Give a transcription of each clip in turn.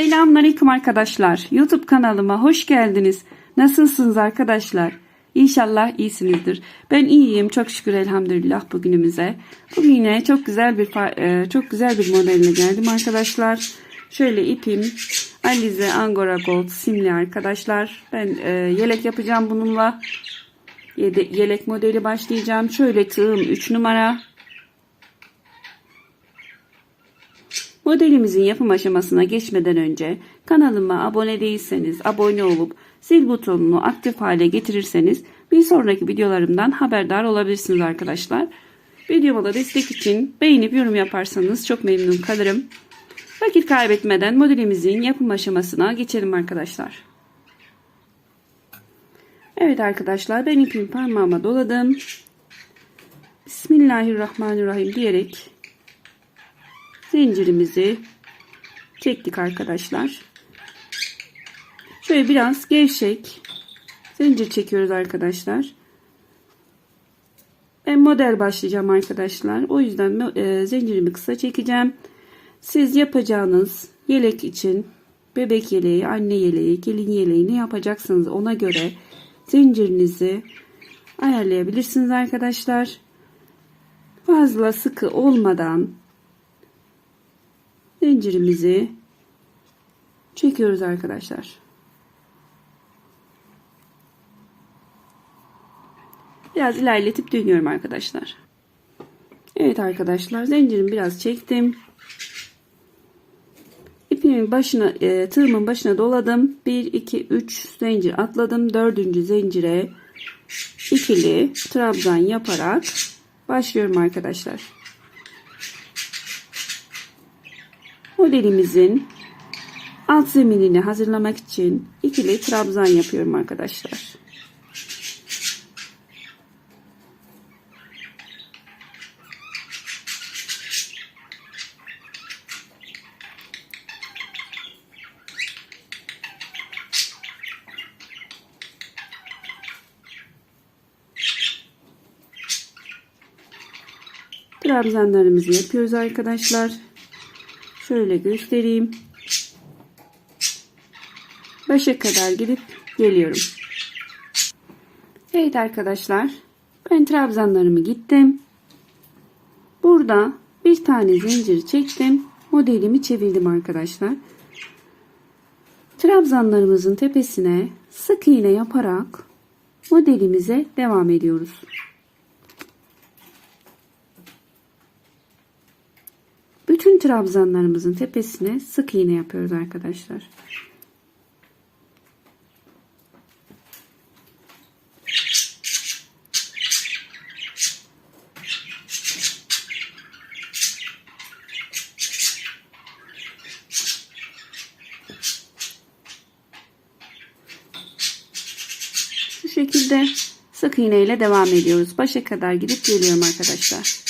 Selamünaleyküm arkadaşlar. YouTube kanalıma hoş geldiniz. Nasılsınız arkadaşlar? İnşallah iyisinizdir. Ben iyiyim. Çok şükür elhamdülillah bugünümüze. Bugün yine çok güzel bir e, çok güzel bir modelle geldim arkadaşlar. Şöyle ipim Alize Angora Gold simli arkadaşlar. Ben e, yelek yapacağım bununla. Yelek modeli başlayacağım. Şöyle tığım 3 numara. Modelimizin yapım aşamasına geçmeden önce kanalıma abone değilseniz abone olup zil butonunu aktif hale getirirseniz bir sonraki videolarımdan haberdar olabilirsiniz arkadaşlar. Videoma da destek için beğenip yorum yaparsanız çok memnun kalırım. Vakit kaybetmeden modelimizin yapım aşamasına geçelim arkadaşlar. Evet arkadaşlar ben ipimi parmağıma doladım. Bismillahirrahmanirrahim diyerek zincirimizi çektik arkadaşlar. Şöyle biraz gevşek zincir çekiyoruz arkadaşlar. Ben model başlayacağım arkadaşlar. O yüzden e, zincirimi kısa çekeceğim. Siz yapacağınız yelek için bebek yeleği, anne yeleği, gelin yeleği ne yapacaksınız ona göre zincirinizi ayarlayabilirsiniz arkadaşlar. Fazla sıkı olmadan zincirimizi çekiyoruz arkadaşlar. Biraz ilerletip dönüyorum arkadaşlar. Evet arkadaşlar zincirimi biraz çektim. İpimin başına e, tığımın başına doladım. 1 2 3 zincir atladım. 4. zincire ikili trabzan yaparak başlıyorum arkadaşlar. Modelimizin alt zeminini hazırlamak için ikili trabzan yapıyorum arkadaşlar. Trabzanlarımızı yapıyoruz arkadaşlar. Şöyle göstereyim. Başa kadar gidip geliyorum. Evet arkadaşlar. Ben trabzanlarımı gittim. Burada bir tane zincir çektim. Modelimi çevirdim arkadaşlar. Trabzanlarımızın tepesine sık iğne yaparak modelimize devam ediyoruz. Bütün trabzanlarımızın tepesine sık iğne yapıyoruz arkadaşlar. Şekilde sık iğne ile devam ediyoruz. Başa kadar gidip geliyorum arkadaşlar.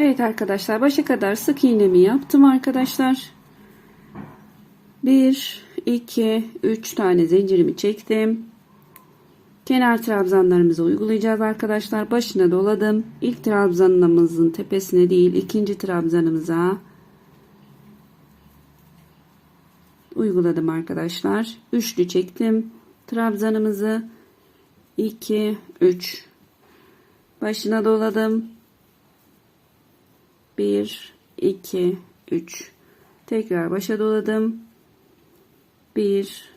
Evet arkadaşlar başa kadar sık iğnemi yaptım arkadaşlar. 1 2 3 tane zincirimi çektim. Kenar trabzanlarımızı uygulayacağız arkadaşlar. Başına doladım. İlk trabzanımızın tepesine değil ikinci trabzanımıza uyguladım arkadaşlar. Üçlü çektim. Trabzanımızı 2 3 başına doladım. 1 2 3 tekrar başa doladım. 1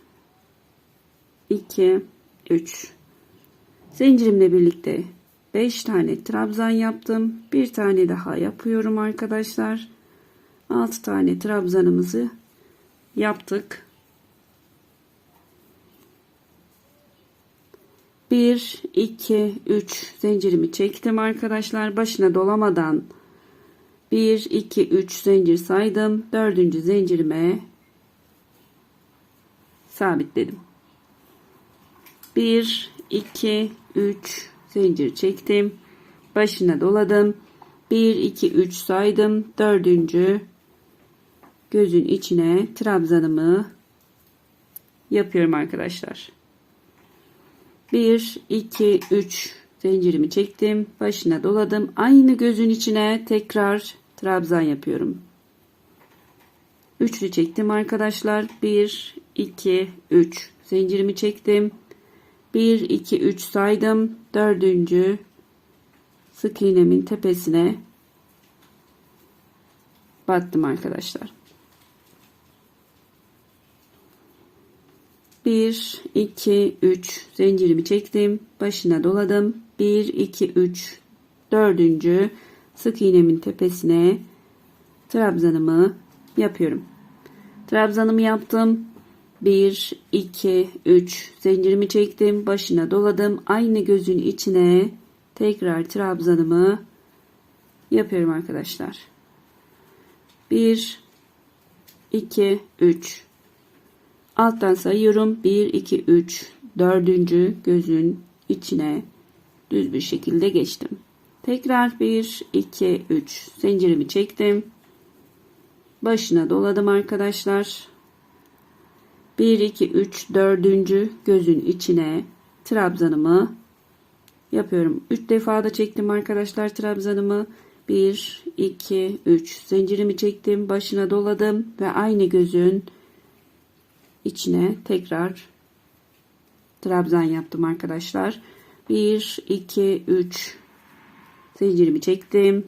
2 3 zincirimle birlikte 5 tane trabzan yaptım. Bir tane daha yapıyorum arkadaşlar. 6 tane trabzanımızı yaptık. 1 2 3 zincirimi çektim arkadaşlar. Başına dolamadan 1 2 3 zincir saydım. Dördüncü zincirime sabitledim. 1 2 3 zincir çektim. Başına doladım. 1 2 3 saydım. Dördüncü gözün içine trabzanımı yapıyorum arkadaşlar. 1 2 3 zincirimi çektim. Başına doladım. Aynı gözün içine tekrar trabzan yapıyorum. Üçlü çektim arkadaşlar. 1, 2, 3. Zincirimi çektim. 1, 2, 3 saydım. Dördüncü sık iğnemin tepesine battım arkadaşlar. 1, 2, 3 zincirimi çektim. Başına doladım. 1, 2, 3 dördüncü sık iğnemin tepesine trabzanımı yapıyorum. Trabzanımı yaptım. 1, 2, 3 zincirimi çektim. Başına doladım. Aynı gözün içine tekrar trabzanımı yapıyorum arkadaşlar. 1, 2, 3 alttan sayıyorum. 1, 2, 3 dördüncü gözün içine düz bir şekilde geçtim. Tekrar 1, 2, 3 zincirimi çektim. Başına doladım arkadaşlar. 1, 2, 3 dördüncü gözün içine trabzanımı yapıyorum. 3 defa da çektim arkadaşlar trabzanımı. 1, 2, 3 zincirimi çektim. Başına doladım ve aynı gözün içine tekrar trabzan yaptım arkadaşlar. 1, 2, 3 zincirimi çektim.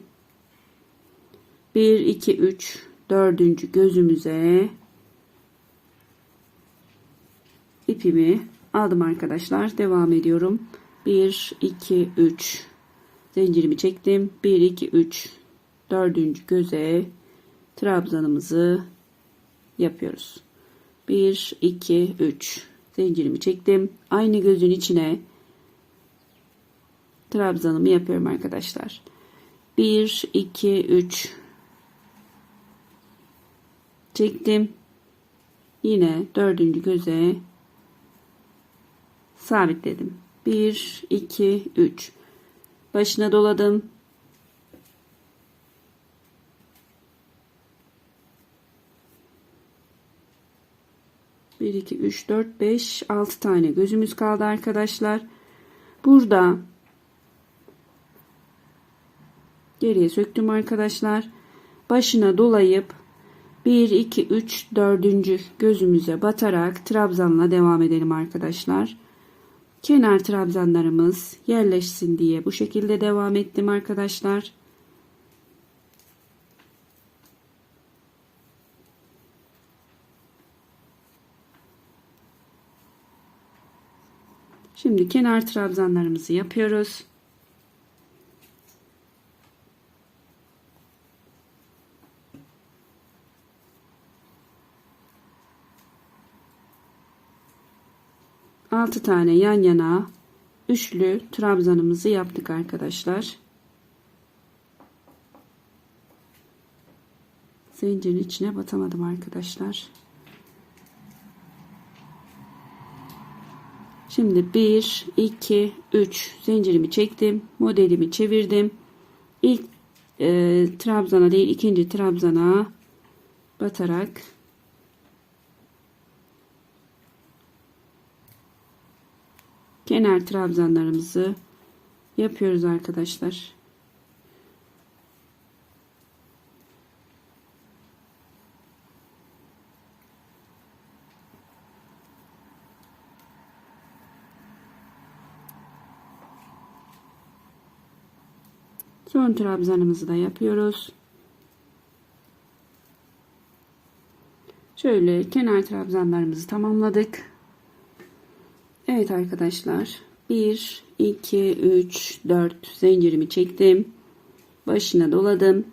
1, 2, 3 dördüncü gözümüze ipimi aldım arkadaşlar. Devam ediyorum. 1, 2, 3 zincirimi çektim. 1, 2, 3 dördüncü göze trabzanımızı yapıyoruz. 1, 2, 3 zincirimi çektim. Aynı gözün içine trabzanımı yapıyorum arkadaşlar. 1, 2, 3 çektim. Yine dördüncü göze sabitledim. 1, 2, 3 başına doladım. Bir, iki, üç, dört, beş, altı tane gözümüz kaldı arkadaşlar. Burada geriye söktüm arkadaşlar. Başına dolayıp 1, 2, 3, 4. gözümüze batarak trabzanla devam edelim arkadaşlar. Kenar trabzanlarımız yerleşsin diye bu şekilde devam ettim arkadaşlar. Şimdi kenar trabzanlarımızı yapıyoruz. Altı tane yan yana üçlü trabzanımızı yaptık arkadaşlar. Zincirin içine batamadım arkadaşlar. Şimdi 1, 2, 3 zincirimi çektim. Modelimi çevirdim. İlk e, trabzana değil ikinci trabzana batarak kenar trabzanlarımızı yapıyoruz arkadaşlar. Son trabzanımızı da yapıyoruz. Şöyle kenar trabzanlarımızı tamamladık. Evet arkadaşlar. 1, 2, 3, 4 zincirimi çektim. Başına doladım.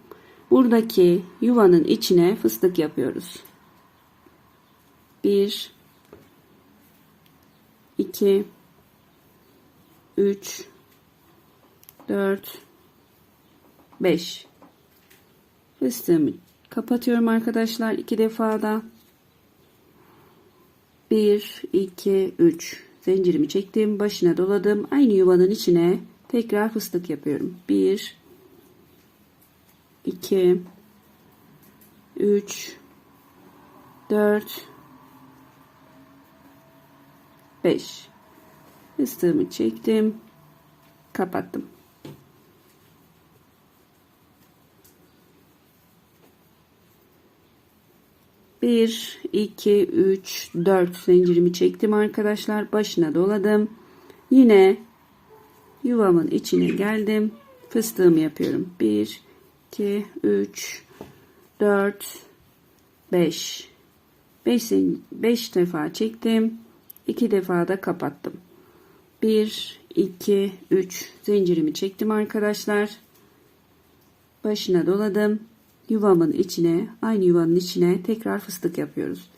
Buradaki yuvanın içine fıstık yapıyoruz. 1, 2, 3, 4, 5. Fıstığımı kapatıyorum arkadaşlar. iki defa da. 1, 2, 3 zincirimi çektim başına doladım. Aynı yuvanın içine tekrar fıstık yapıyorum. 1 2 3 4 5 fıstığımı çektim kapattım 1, 2, 3, 4 zincirimi çektim arkadaşlar. Başına doladım. Yine yuvamın içine geldim. Fıstığımı yapıyorum. 1, 2, 3, 4, 5. 5, 5 defa çektim. 2 defa da kapattım. 1, 2, 3 zincirimi çektim arkadaşlar. Başına doladım. Yuvamın içine, aynı yuvanın içine tekrar fıstık yapıyoruz.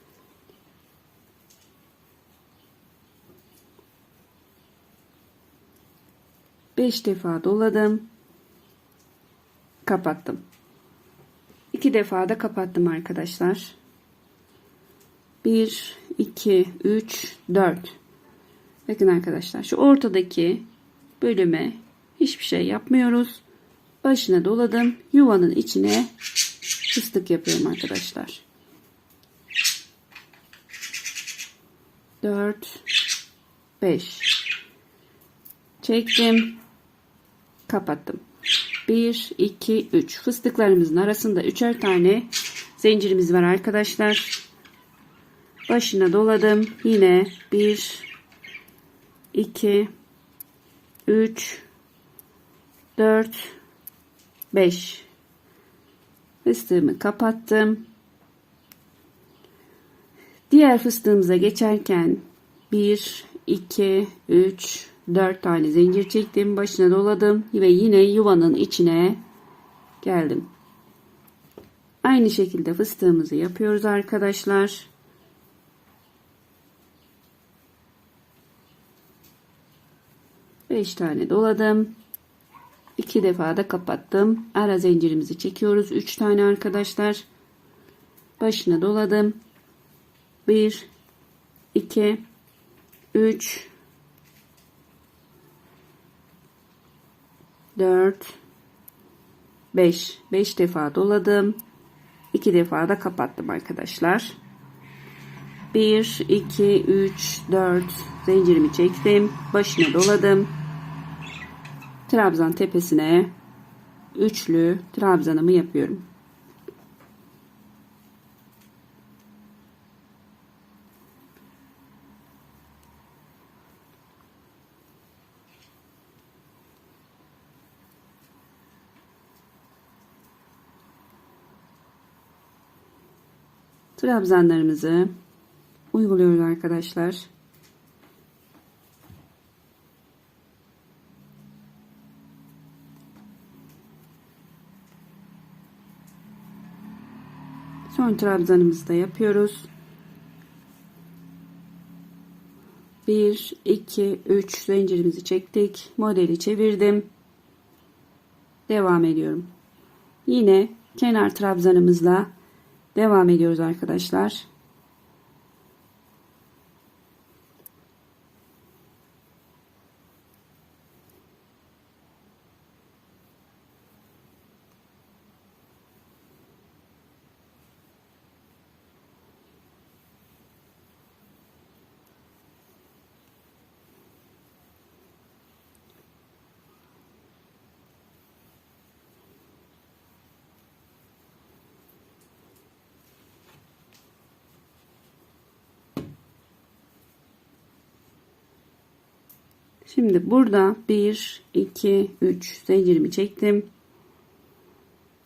Beş defa doladım. Kapattım. İki defa da kapattım arkadaşlar. 1, 2, 3, 4. Bakın arkadaşlar şu ortadaki bölüme hiçbir şey yapmıyoruz. Başına doladım. Yuvanın içine fıstık yapıyorum arkadaşlar. 4 5 çektim. Kapattım. 1 2 3 fıstıklarımızın arasında üçer tane zincirimiz var arkadaşlar. Başına doladım. Yine 1 2 3 4 5 fıstığımı kapattım. Diğer fıstığımıza geçerken 1 2 3 4 tane zincir çektim. Başına doladım ve yine yuvanın içine geldim. Aynı şekilde fıstığımızı yapıyoruz arkadaşlar. Beş tane doladım. İki defa da kapattım. Ara zincirimizi çekiyoruz. Üç tane arkadaşlar. Başına doladım. Bir, iki, üç, dört, beş. Beş defa doladım. İki defa da kapattım arkadaşlar. Bir, iki, üç, dört zincirimi çektim. Başına doladım. Trabzan tepesine üçlü trabzanımı yapıyorum. Trabzanlarımızı uyguluyoruz arkadaşlar. Son trabzanımızı yapıyoruz. 1 2 3 zincirimizi çektik. Modeli çevirdim. Devam ediyorum. Yine kenar trabzanımızla devam ediyoruz arkadaşlar. Şimdi burada 1, 2, 3 zincirimi çektim.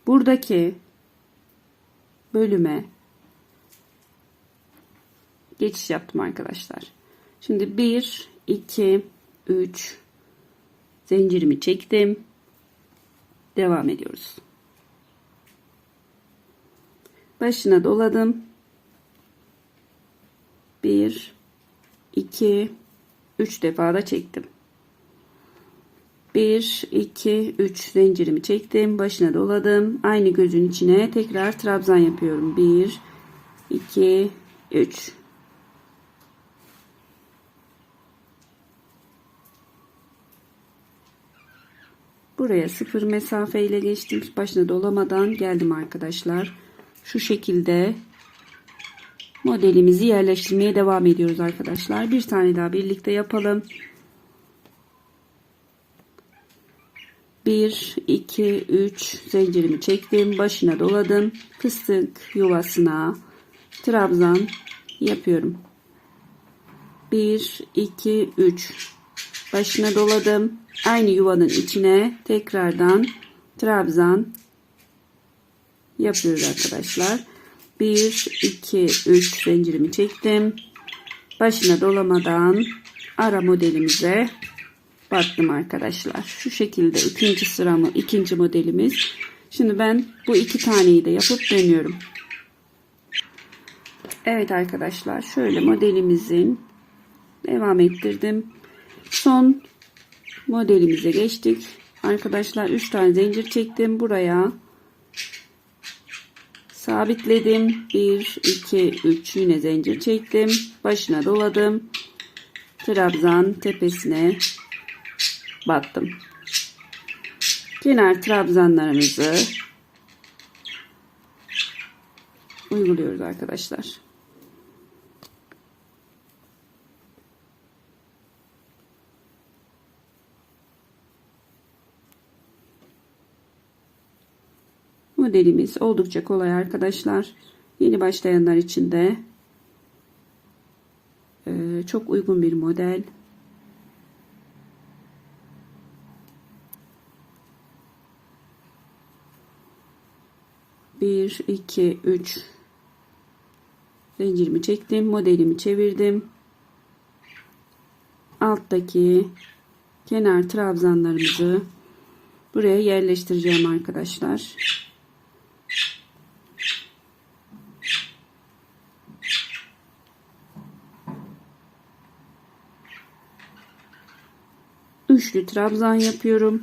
Buradaki bölüme geçiş yaptım arkadaşlar. Şimdi 1, 2, 3 zincirimi çektim. Devam ediyoruz. Başına doladım. 1, 2, 3 defa da çektim. 1 2 3 zincirimi çektim başına doladım aynı gözün içine tekrar trabzan yapıyorum 1 2 3 Buraya sıfır mesafe ile geçtim. Başına dolamadan geldim arkadaşlar. Şu şekilde modelimizi yerleştirmeye devam ediyoruz arkadaşlar. Bir tane daha birlikte yapalım. 1 2 3 zincirimi çektim başına doladım fıstık yuvasına trabzan yapıyorum. 1 2 3 başına doladım. Aynı yuvanın içine tekrardan trabzan yapıyoruz arkadaşlar. 1 2 3 zincirimi çektim. Başına dolamadan ara modelimize battım arkadaşlar. Şu şekilde ikinci sıramı ikinci modelimiz. Şimdi ben bu iki taneyi de yapıp dönüyorum. Evet arkadaşlar şöyle modelimizin devam ettirdim. Son modelimize geçtik. Arkadaşlar 3 tane zincir çektim. Buraya sabitledim. 1 2 3 yine zincir çektim. Başına doladım. Trabzan tepesine battım. Kenar trabzanlarımızı uyguluyoruz arkadaşlar. Modelimiz oldukça kolay arkadaşlar. Yeni başlayanlar için de e, çok uygun bir model. Bir, iki, üç zincirimi çektim. Modelimi çevirdim. Alttaki kenar trabzanlarımızı buraya yerleştireceğim arkadaşlar. Üçlü trabzan yapıyorum.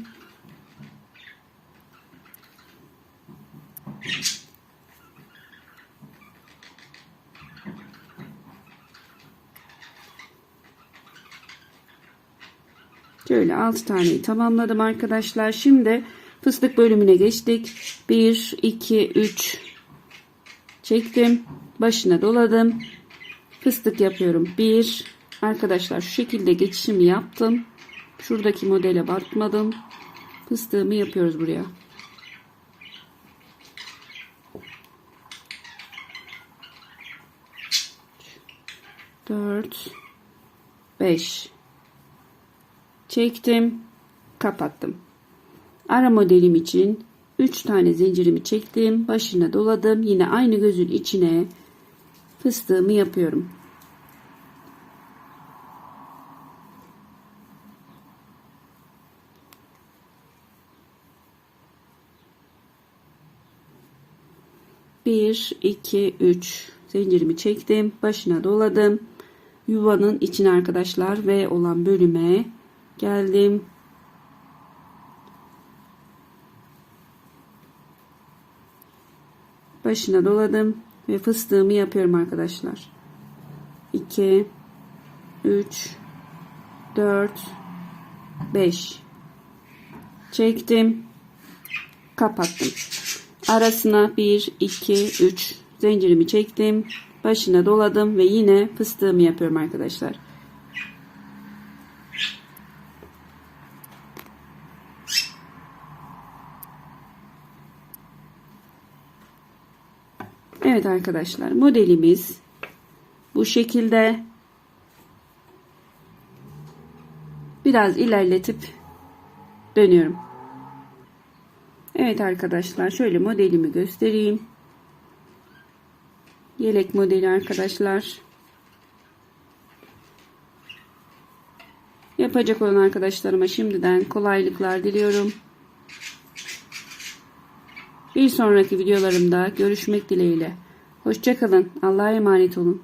Şöyle 6 taneyi tamamladım arkadaşlar. Şimdi fıstık bölümüne geçtik. 1, 2, 3 çektim. Başına doladım. Fıstık yapıyorum. 1 arkadaşlar şu şekilde geçişimi yaptım. Şuradaki modele batmadım. Fıstığımı yapıyoruz buraya. Dört, beş. Çektim, kapattım. Ara modelim için 3 tane zincirimi çektim, başına doladım. Yine aynı gözün içine fıstığımı yapıyorum. Bir, iki, üç zincirimi çektim, başına doladım. Yuvanın içine arkadaşlar V olan bölüme geldim. Başına doladım ve fıstığımı yapıyorum arkadaşlar. 2 3 4 5 çektim. Kapattım. Arasına 1 2 3 zincirimi çektim. Başına doladım ve yine fıstığımı yapıyorum arkadaşlar Evet arkadaşlar modelimiz bu şekilde biraz ilerletip dönüyorum. Evet arkadaşlar şöyle modelimi göstereyim. Yelek modeli arkadaşlar. Yapacak olan arkadaşlarıma şimdiden kolaylıklar diliyorum. Bir sonraki videolarımda görüşmek dileğiyle. Hoşçakalın. Allah'a emanet olun.